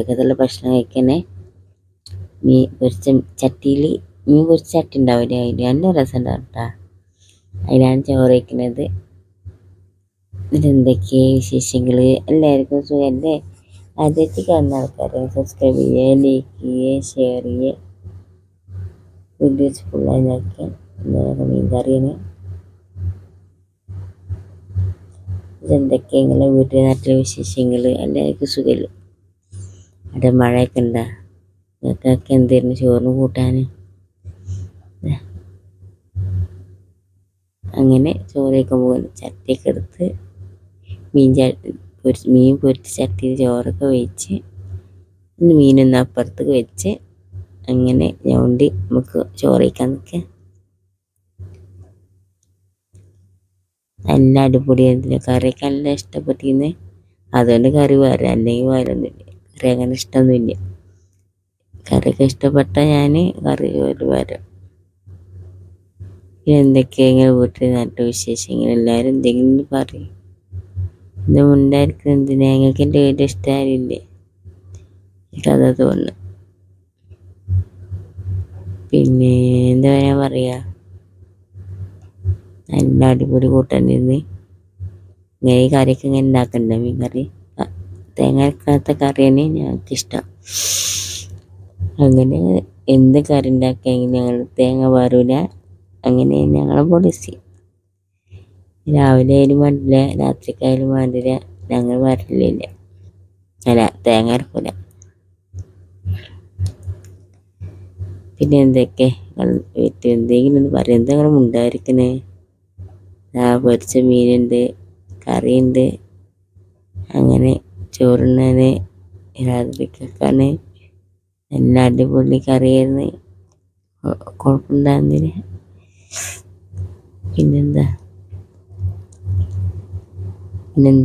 ഉച്ചക്കത്തുള്ള ഭക്ഷണം കഴിക്കണേ? മീൻ പൊരിച്ച ചട്ടിയിൽ മീൻ പൊരിച്ച ചട്ടി ഉണ്ടാവില്ല? അതിൽ നല്ല രസം ഉണ്ടാവും കേട്ടോ. അതിലാണ് ചോറ് വയ്ക്കുന്നത് ഇതെന്തൊക്കെയാ വിശേഷങ്ങൾ എല്ലാവർക്കും സുഖമല്ലേ? ആദ്യത്തെ കാണുന്ന ആൾക്കാരെ സബ്സ്ക്രൈബ് ചെയ്യുക ലൈക്ക് ചെയ്യുക ഷെയർ ചെയ്യുക. വീഡിയോസ് ഫുള്ളായി നോക്കുക മീൻ കറിയാണ്. ഇതെന്തൊക്കെയാ നിങ്ങളെ വീട്ടിലെ നാട്ടിലെ വിശേഷങ്ങൾ എല്ലാവർക്കും സുഖമല്ലേ? അവിടെ മഴയൊക്കെ ഉണ്ടാ? നിങ്ങൾക്കൊക്കെ എന്തായിരുന്നു ചോറിന് കൂട്ടാൻ അങ്ങനെ ചോറ് പോകുന്നു ചട്ടിയൊക്കെ എടുത്ത് മീൻ പൊരിച്ച് മീൻ പൊരിച്ച് ചട്ടിയിൽ ചോറൊക്കെ വെച്ച് മീനൊന്ന് അപ്പുറത്തേക്ക് വെച്ച് അങ്ങനെ ഞോണ്ടി നമുക്ക് ചോറ് വയ്ക്കാൻ നിൽക്കുക നല്ല അടിപൊളിയായിരുന്നു. കറിയൊക്കെ നല്ല ഇഷ്ടപ്പെട്ടിരുന്നു. അതുകൊണ്ട് കറി വേറെ അല്ലെങ്കിൽ വേറൊന്നുമില്ല കറി അങ്ങനെ ഇഷ്ടമൊന്നുമില്ല. കറിയൊക്കെ ഇഷ്ടപ്പെട്ട ഞാൻ കറി ഒരു വരാം. എന്തൊക്കെയാ ഇങ്ങനെ വീട്ടിൽ നട്ട വിശേഷം ഇങ്ങനെ എല്ലാവരും എന്തെങ്കിലും പറയും. ഇത് ഉണ്ടായിരിക്കും എന്തിനാ? ഞങ്ങൾക്ക് എന്റെ വീട്ടിൽ ഇഷ്ടമായില്ലേ എനിക്കത് തോന്നുന്നു. പിന്നെ എന്താ ഞാൻ പറയുക നല്ല അടിപൊളി കൂട്ടാൻ ഇരുന്ന് ഇങ്ങനെ ഈ കറിയൊക്കെ ഇങ്ങനെ ഉണ്ടാക്കണ്ട മീൻ കറി തേങ്ങ അരക്കാത്ത കറിയാണ് ഞങ്ങൾക്ക് ഇഷ്ടം അങ്ങനെ എന്ത് കറി ഉണ്ടാക്കിയെങ്കിലും ഞങ്ങൾ തേങ്ങ പാരൂല. അങ്ങനെ ഞങ്ങളെ പോളിസി രാവിലെ ആയാലും വേണ്ടില്ല രാത്രിക്കായാലും വേണ്ടില്ല ഞങ്ങൾ വരലില്ല അല്ല തേങ്ങ അരക്കൂല. പിന്നെ എന്തൊക്കെ? വീട്ടിൽ എന്തെങ്കിലും ഒന്ന് പറയും. ഞങ്ങൾ ഉണ്ടായിരിക്കണേ ആ പൊരിച്ച മീനുണ്ട് കറിയുണ്ട്. അങ്ങനെ ചോറുണ്ണാൻ രാത്രിക്കൊക്കെയാണ് നല്ല അടിപൊളി കറിയായിരുന്നു. കുഴപ്പമുണ്ടായിരുന്നില്ല പിന്നെന്താ? പിന്നെന്താ?